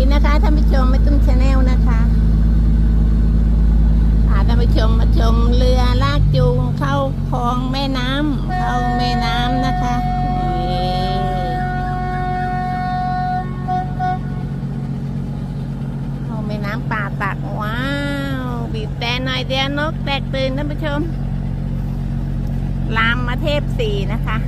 ดีนะคะท่านผู้ชมไม่ตุ้มชาแนลนะคะพาท่านผู้ชมมาชมเรือลากจูงเข้าคลองแม่น้ำเข้าแม่น้ำนะคะเข้าแม่น้ำป่าตักว้าวบีบแต่หน่อยเดียวนกแตกตื่นท่านผู้ชมลามมาเทพสีนะคะ